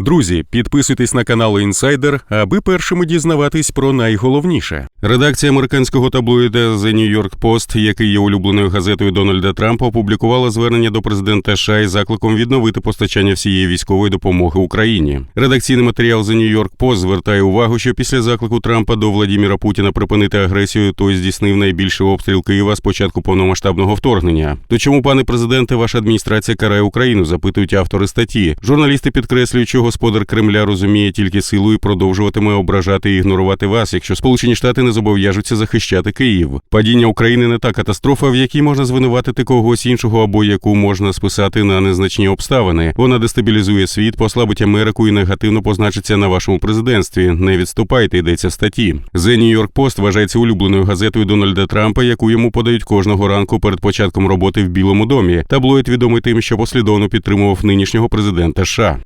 Друзі, підписуйтесь на канал Інсайдер, аби першими дізнаватись про найголовніше. Редакція американського таблоїда The New York Post, який є улюбленою газетою Дональда Трампа, опублікувала звернення до президента США із закликом відновити постачання всієї військової допомоги Україні. Редакційний матеріал The New York Post звертає увагу, що після заклику Трампа до Владіміра Путіна припинити агресію, той здійснив найбільший обстріл Києва з початку повномасштабного вторгнення. То чому, пане президенте, ваша адміністрація карає Україну? запитують автори статті. Журналісти підкреслюють, що господар Кремля розуміє тільки силу і продовжуватиме ображати і ігнорувати вас, якщо Сполучені Штати не зобов'яжуться захищати Київ. Падіння України не та катастрофа, в якій можна звинуватити когось іншого або яку можна списати на незначні обставини. Вона дестабілізує світ, послабить Америку і негативно позначиться на вашому президентстві. Не відступайте, йдеться в статті. The New York Post вважається улюбленою газетою Дональда Трампа, яку йому подають кожного ранку перед початком роботи в Білому домі. Таблоїд відомий тим, що послідовно підтримував нинішнього президента США.